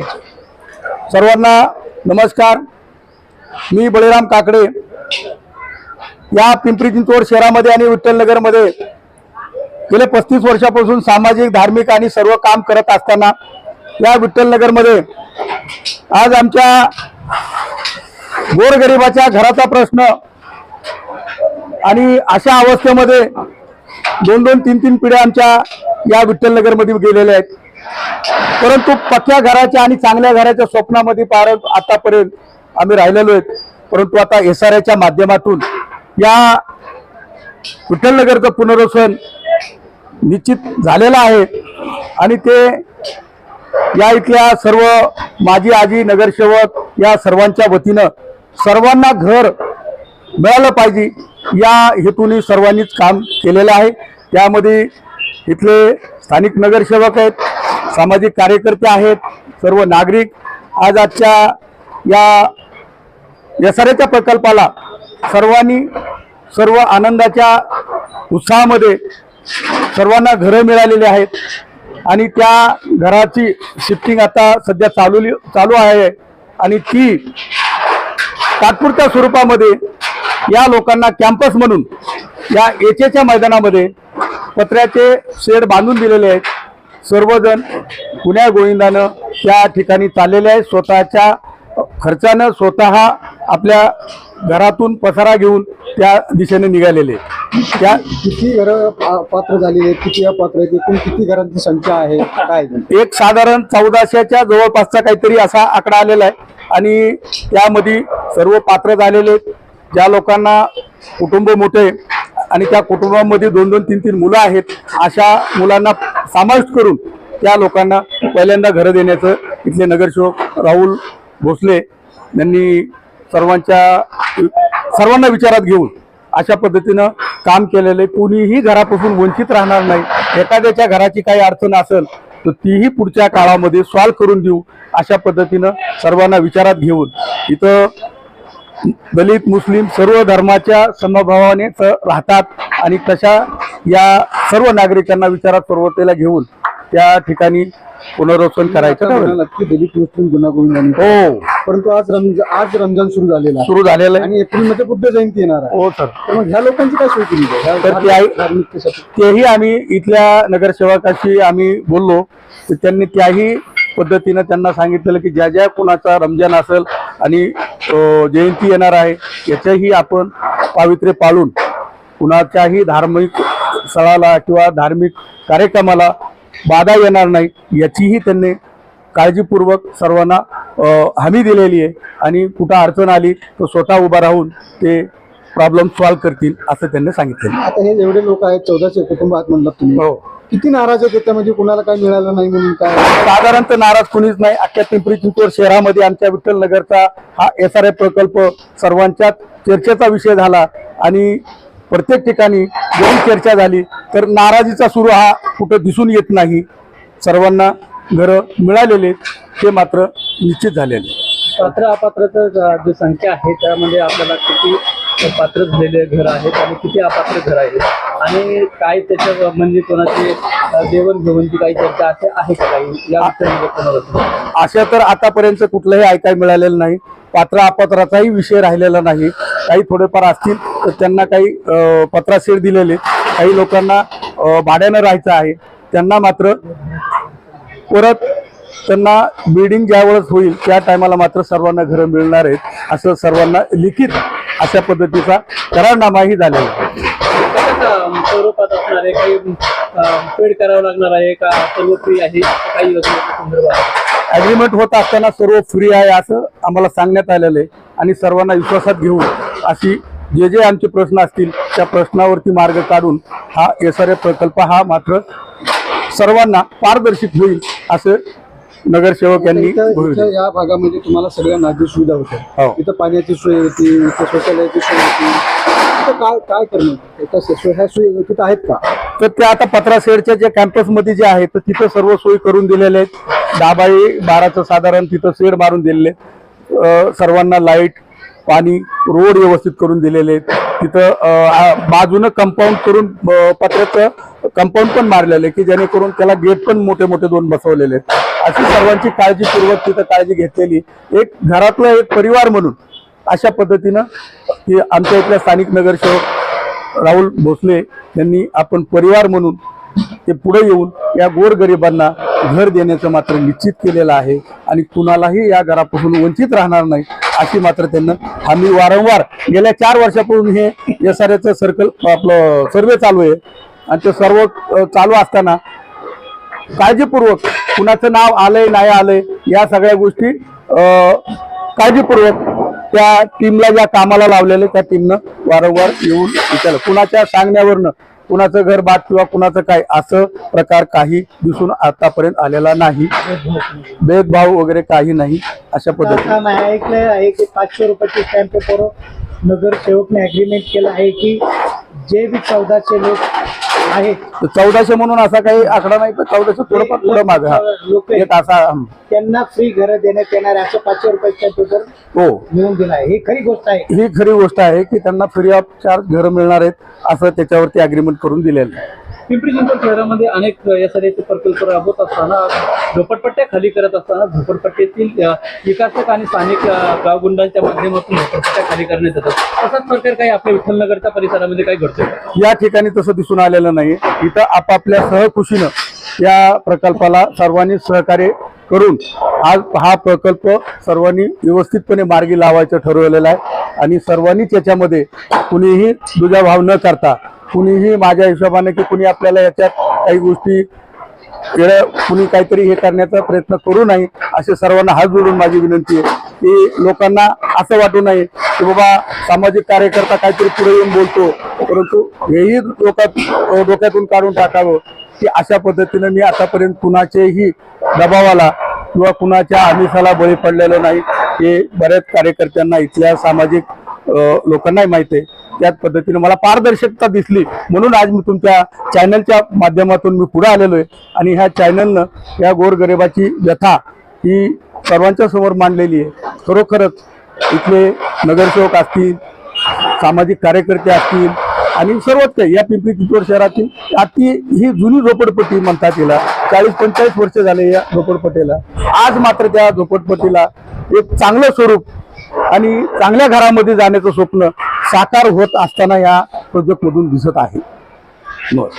सर्वांना नमस्कार. मी बळीराम काकडे या पिंपरी चिंचवड शहरामध्ये आणि विठ्ठलनगरमध्ये गेले पस्तीस वर्षापासून सामाजिक धार्मिक आणि सर्व काम करत असताना या विठ्ठलनगरमध्ये आज आमच्या गोरगरिबाच्या घराचा प्रश्न आणि अशा अवस्थेमध्ये दोन दोन तीन तीन पिढ्या आमच्या या विठ्ठलनगरमध्ये गेलेल्या आहेत. परंतु पक्क्या घराच्या आणि चांगल्या घराच्या स्वप्नामध्ये पार आतापर्यंत आम्ही राहिलेलो आहेत. परंतु आता एस आर आयच्या माध्यमातून या विठ्ठलनगरचं पुनर्वसन निश्चित झालेलं आहे. आणि ते या इथल्या सर्व माजी आजी नगरसेवक या सर्वांच्या वतीनं सर्वांना घर मिळालं पाहिजे या हेतूने सर्वांनीच काम केलेलं आहे. त्यामध्ये इथले स्थानिक नगरसेवक आहेत सामाजिक कार्यकर्ते आहेत सर्व नागरिक. आज आजच्या या यसाऱ्याच्या प्रकल्पाला सर्वांनी सर्व आनंदाच्या उत्साहामध्ये सर्वांना घरं मिळालेली आहेत. आणि त्या घराची शिफ्टिंग आता सध्या चालू चालू आहे. आणि ती तात्पुरत्या स्वरूपामध्ये या लोकांना कॅम्पस म्हणून या एचेच्या मैदानामध्ये पत्र्याचे शेड बांधून दिलेले आहेत. सर्वजण पुण्या गोविंदानं त्या ठिकाणी चाललेले आहेत. स्वतःच्या खर्चानं स्वतः आपल्या घरातून पसारा घेऊन त्या दिशेने निघालेले. त्या किती घरं पात्र झालेली आहेत? किती अपात्र आहेत? एकूण किती घरांची संख्या आहे? काय आहे? एक साधारण चौदाशेच्या जवळपासचा काहीतरी असा आकडा आलेला आहे. आणि त्यामध्ये सर्व पात्र झालेले आहेत. ज्या लोकांना कुटुंब मोठे आहे आणि त्या कुटुंबामध्ये दोन दोन तीन तीन मुलं आहेत अशा मुलांना समाविष्ट करून त्या लोकांना पहिल्यांदा घरं देण्याचं इथले नगरसेवक राहुल भोसले यांनी सर्वांच्या सर्वांना विचारात घेऊन अशा पद्धतीनं काम केलेलं आहे. कोणीही घरापासून वंचित राहणार नाही. एखाद्याच्या घराची काही अडचण असेल तर तीही पुढच्या काळामध्ये सॉल्व्ह करून देऊ अशा पद्धतीनं सर्वांना विचारात घेऊन इथं दलित मुस्लिम सर्व धर्माच्या समभावाने राहतात आणि तशा या सर्व नागरिकांना विचारात सर्वतेला घेऊन त्या ठिकाणी पुनर्वसन करायचं ठरवलं. दलित मुस्लिम गुन्हा गोविंदांनी हो. परंतु आज रमजान आज रमजान सुरू झालेला आहे. सुरू झालेलं आहे. आणि एप्रिलमध्ये बुद्ध जयंती येणार आहे. हो सर. तर मग ह्या लोकांची काय सोय केली? ह्या तर ती आहे- धार्मिकतेसाठी. तेही आम्ही इथल्या नगरसेवकाशी आम्ही बोललो. तर त्यांनी त्याही पद्धतीनं त्यांना सांगितलेलं की ज्या ज्या कुणाचा रमजान असेल आणि अं, जयंती येणार आहे याच्याही आपण पावित्र्य पाळून कुणाच्याही धार्मिक स्थळाला किंवा धार्मिक कार्यक्रमाला बाधा येणार नाही याचीही त्यांनी काळजीपूर्वक सर्वांना हमी दिलेली आहे. आणि कुठं अडचण आली तर स्वतः उभा राहून ते प्रॉब्लेम सॉल्व्ह करतील असं त्यांनी सांगितलं आता हे जेवढे लोक आहेत चौदाशे कुटुंब आहेत म्हणलात तुम्ही. हो. किती नाराज आहेत त्यामध्ये कुणाला काय मिळालं नाही म्हणून काय? साधारणतः नाराज कुणीच नाही. अख्ख्या पिंपरी चिंचवड शहरामध्ये आमच्या विठ्ठल नगरचा हा एस आर प्रकल्प सर्वांच्याच चर्चेचा विषय झाला. आणि प्रत्येक ठिकाणी जरी चर्चा झाली तर नाराजीचा सुरू हा कुठं दिसून येत नाही. सर्वांना घरं मिळालेले आहेत, ते मात्र निश्चित झालेले पात्र अपात्रचं जी संख्या आहे त्यामध्ये आपल्याला किती पात्र झालेले घर आहेत आणि किती अपात्र घर आहेत? आणि काय त्याच्या म्हणजे कोणाची देवणघेवणची काही चर्चा असे आहे का काही? या अशा तर आतापर्यंत कुठलंही ऐकायला मिळालेलं नाही. पात्र अपात्राचाही विषय राहिलेला नाही. काही थोडेफार असतील तर त्यांना काही अं, पत्राशेड दिलेले. काही लोकांना भाड्यानं राहायचं आहे. त्यांना मात्र परत त्यांना बिल्डिंग ज्यावेळेस होईल त्या टायमाला मात्र सर्वांना घरं मिळणार आहेत. असं सर्वांना लिखित अशा पद्धतीचा करारनामाही झालेला आहे. स्वरूपात असणार आहे काही पेड करावं लागणार आहे का? सर्व फ्री आहे काही योजनेच्या संदर्भात ॲग्रीमेंट होत असताना सर्व फ्री आहे असं आम्हाला सांगण्यात आलेलं आहे. आणि सर्वांना विश्वासात घेऊन अशी जे जे आमचे प्रश्न असतील त्या प्रश्नावरती मार्ग काढून हा एस आर प्रकल्प हा मात्र सर्वांना पारदर्शक होईल असं नगरसेवक यांनी या भागामध्ये तुम्हाला सगळ्या नागरी सुविधा होत्या. हो. इथं पाण्याची सोय होती इथं शौचालयाची सोय होती काय काय करणार? सोय ह्या सोयी व्यवस्थित आहेत का? तर त्या आता पत्राशेडच्या जे कॅम्पसमध्ये जे आहे तर तिथं सर्व सोयी करून दिलेले आहेत. दहा बाराचं साधारण तिथं शेड मारून दिलेले आहेत. अं, सर्वांना लाइट पाणी रोड व्यवस्थित करून दिलेले आहेत. तिथं अं, आ- बाजूनं कंपाऊंड करून अं, पत्र्याचं कंपाऊंड पण मारलेलं आहे की जेणेकरून त्याला गेट पण मोठे मोठे दोन बसवलेले आहेत. अशी सर्वांची काळजीपूर्वक तिथं काळजी घेतलेली. एक घरातला एक परिवार म्हणून अशा पद्धतीनं की आमच्या इथल्या स्थानिक नगरसेवक राहुल भोसले यांनी आपण परिवार म्हणून ते पुढे येऊन या गोरगरिबांना घर देण्याचं मात्र निश्चित केलेलं आहे आणि कुणालाही या घरापासून वंचित राहणार नाही अशी मात्र त्यांना आम्ही वारंवार गेल्या चार वर्षापासून हे एस आर एचं सर्कल आपलं सर्वे चालू आहे. आणि ते सर्व चालू असताना काळजीपूर्वक कुणाचं नाव आलंय नाही आलंय या सगळ्या गोष्टी काळजीपूर्वक त्या टीमला ज्या कामाला लावलेले त्या टीमनं वारंवार येऊन विचारलं. कुणाच्या सांगण्यावरनं कुणाचं घर बाद किंवा कुणाचं काय असं प्रकार काही दिसून आतापर्यंत आलेला नाही. भेदभाव वगैरे काही नाही अशा पद्धतीने. आता मी ऐकलं आहे की पाचशे रुपयाची स्टॅम्प पेपर नगरसेवकने अग्रीमेंट केलं आहे की जे बी चौदाशे लोक तर चौदाशे म्हणून असा काही आकडा नाही पण चौदाशे थोडंफार पुढं माग. हा. लोक एक असा. त्यांना फ्री घरं देण्यात येणार आहे असं पाचशे रुपयाचा पेपर हो. मिळून दिला आहे. ही खरी गोष्ट आहे. ही खरी गोष्ट आहे की त्यांना फ्री ऑफ चार्ज घरं मिळणार आहेत असं त्याच्यावरती अग्रीमेंट करून दिलेलं आहे. पिंपरी चिंचवड शहरामध्ये अनेक यासाठी प्रकल्प राबवत असताना झोपडपट्ट्या खाली करत असताना झोपडपट्टीतील विकासक आणि स्थानिक गावगुंडांच्या माध्यमातून झोपडपट्ट्या खाली करण्यात येतात. तसाच प्रकार काही आपल्या विठ्ठलनगरच्या परिसरामध्ये काय घडतो या ठिकाणी तसं दिसून आलेलं नाही. इथं आपापल्या सहखुशीनं या प्रकल्पाला सर्वांनी सहकार्य करून आज हा प्रकल्प सर्वांनी व्यवस्थितपणे मार्गी लावायचं ठरवलेलं आहे. आणि सर्वांनीच याच्यामध्ये कुणीही दुजाभाव न करता कुणीही माझ्या हिशोबाने की कुणी आपल्याला याच्यात काही गोष्टी वेळ कुणी काहीतरी हे करण्याचा प्रयत्न करू नये असे सर्वांना हात जोडून माझी विनंती आहे. की लोकांना असं वाटू नये की बाबा सामाजिक कार्यकर्ता काहीतरी पुढे येऊन बोलतो परंतु हेही डोक्यात डोक्यातून काढून टाकावं की अशा पद्धतीनं मी आतापर्यंत कुणाचेही दबावाला किंवा कुणाच्या आमिषाला बळी पडलेलं नाही. हे बऱ्याच कार्यकर्त्यांना इथल्या सामाजिक लोकांनाही माहिती आहे. त्याच पद्धतीने मला पारदर्शकता दिसली. म्हणून आज मी तुमच्या चॅनलच्या माध्यमातून मी पुढे आलेलो आहे. आणि ह्या चॅनलनं या गोरगरिबाची व्यथा ही सर्वांच्या समोर मांडलेली आहे. खरोखरच इथले नगरसेवक असतील सामाजिक कार्यकर्ते असतील आणि सर्वच काही या पिंपरी चिंचवड शहरातील अति ही जुनी झोपडपट्टी म्हणतात तिला चाळीस पंचेचाळीस वर्ष झाले या झोपडपट्टीला. आज मात्र त्या झोपडपट्टीला एक चांगलं स्वरूप आणि चांगल्या घरामध्ये जाण्याचं स्वप्न साकार होत असताना या प्रोजेक्टमधून दिसत आहे बस.